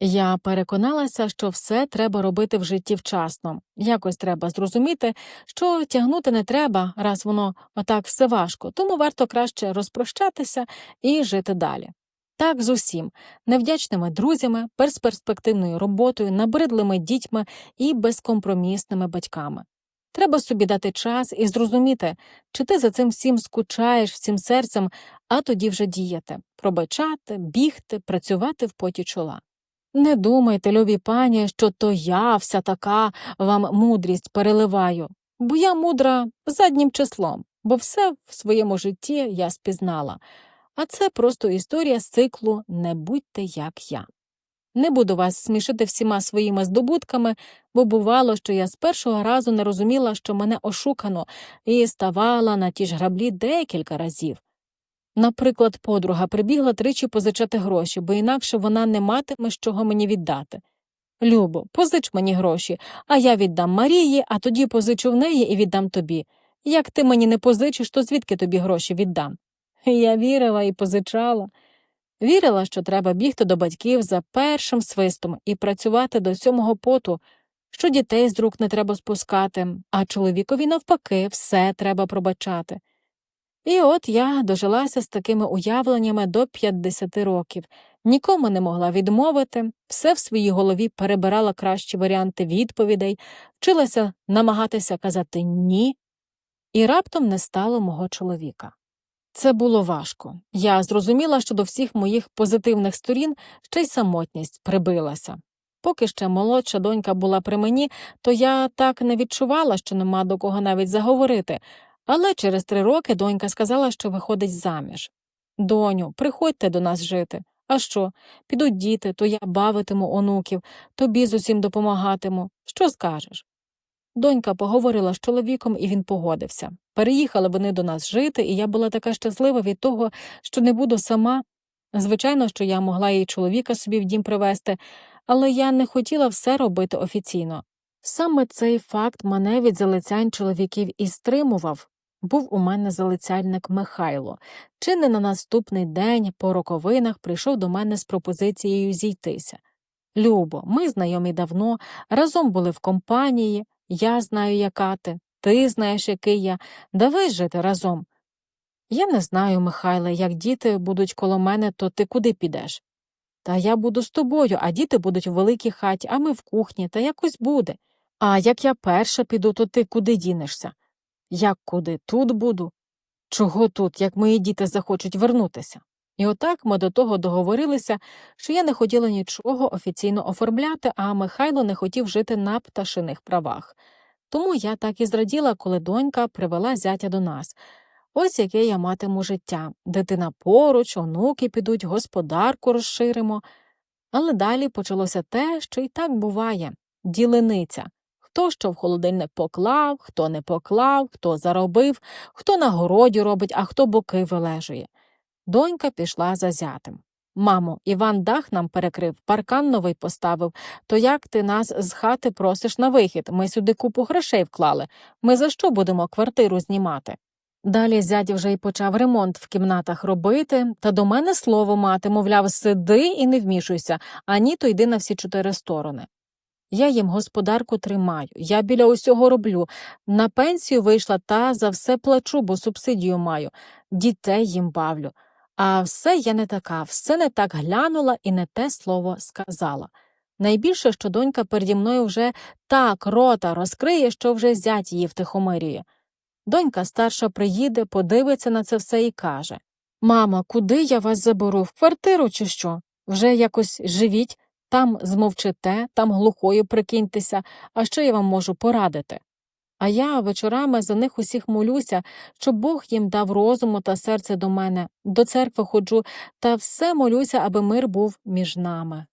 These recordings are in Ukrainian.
Я переконалася, що все треба робити в житті вчасно. Якось треба зрозуміти, що тягнути не треба, раз воно отак все важко, тому варто краще розпрощатися і жити далі. Так з усім невдячними друзями, безперспективною роботою, набридлими дітьми і безкомпромісними батьками. Треба собі дати час і зрозуміти, чи ти за цим всім скучаєш всім серцем, а тоді вже діяти, пробачати, бігти, працювати в поті чола. Не думайте, любі пані, що то я вся така вам мудрість переливаю, бо я мудра заднім числом, бо все в своєму житті я спізнала. А це просто історія з циклу Не будьте як я. Не буду вас смішити всіма своїми здобутками, бо бувало, що я з першого разу не розуміла, що мене ошукано, і ставала на ті ж граблі декілька разів. Наприклад, подруга прибігла тричі позичати гроші, бо інакше вона не матиме з чого мені віддати. Любо, позич мені гроші, а я віддам Марії, а тоді позичу в неї і віддам тобі. Як ти мені не позичиш, то звідки тобі гроші віддам? Я вірила і позичала. Вірила, що треба бігти до батьків за першим свистом і працювати до сьомого поту, що дітей з рук не треба спускати, а чоловікові навпаки все треба пробачати. І от я дожилася з такими уявленнями до 50 років, нікому не могла відмовити, все в своїй голові перебирала кращі варіанти відповідей, вчилася намагатися казати ні, і раптом не стало мого чоловіка. Це було важко. Я зрозуміла, що до всіх моїх позитивних сторін ще й самотність прибилася. Поки ще молодша донька була при мені, то я так не відчувала, що нема до кого навіть заговорити, але через три роки донька сказала, що виходить заміж. Доню, приходьте до нас жити. А що? Підуть діти, то я бавитиму онуків, тобі з усім допомагатиму. Що скажеш? Донька поговорила з чоловіком, і він погодився. Переїхали вони до нас жити, і я була така щаслива від того, що не буду сама. Звичайно, що я могла їй чоловіка собі в дім привезти, але я не хотіла все робити офіційно. Саме цей факт мене від залицянь чоловіків і стримував. Був у мене залицяльник Михайло. Чи не на наступний день по роковинах прийшов до мене з пропозицією зійтися. Любо, ми знайомі давно, разом були в компанії, я знаю, яка ти, ти знаєш, який я, давай жити разом. Я не знаю, Михайле, як діти будуть коло мене, то ти куди підеш? Та я буду з тобою, а діти будуть у великій хаті, а ми в кухні, та якось буде. А як я перша піду, то ти куди дінешся? Як куди? Тут буду. Чого тут, як мої діти захочуть вернутися? І отак ми до того договорилися, що я не хотіла нічого офіційно оформляти, а Михайло не хотів жити на пташиних правах. Тому я так і зраділа, коли донька привела зятя до нас. Ось яке я матиму життя. Дитина поруч, онуки підуть, господарку розширимо. Але далі почалося те, що і так буває ділениця. Хто що в холодильник поклав, хто не поклав, хто заробив, хто на городі робить, а хто боки вилежує. Донька пішла за зятем. Мамо, Іван дах нам перекрив, паркан новий поставив. То як ти нас з хати просиш на вихід? Ми сюди купу грошей вклали. Ми за що будемо квартиру знімати? Далі зять вже й почав ремонт в кімнатах робити, та до мене слово мати, мовляв, сиди і не вмішуйся, ані то йди на всі чотири сторони. Я їм господарку тримаю, я біля усього роблю. На пенсію вийшла та за все плачу, бо субсидію маю, дітей їм бавлю. А все я не така, все не так глянула і не те слово сказала. Найбільше, що донька переді мною вже так рота розкриє, що вже зять її втихомирює. Донька старша приїде, подивиться на це все і каже Мама, куди я вас заберу? В квартиру чи що? Вже якось живіть, там змовчите, там глухою прикиньтеся, а що я вам можу порадити? А я вечорами за них усіх молюся, щоб Бог їм дав розуму та серце до мене, до церкви ходжу, та все молюся, аби мир був між нами.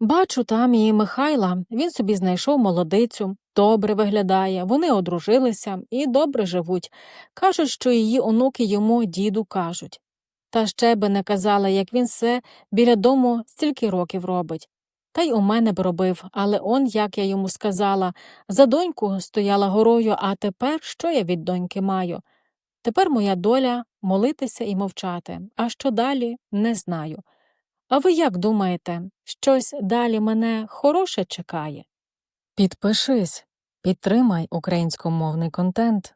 Бачу там і Михайла, він собі знайшов молодицю, добре виглядає, вони одружилися і добре живуть. Кажуть, що її онуки йому діду кажуть. Та ще би не казала, як він все біля дому стільки років робить. Та й у мене б робив, але он, як я йому сказала, за доньку стояла горою, а тепер що я від доньки маю? Тепер моя доля молитися і мовчати, а що далі не знаю. А ви як думаєте, щось далі мене хороше чекає? Підпишись, підтримай українськомовний контент.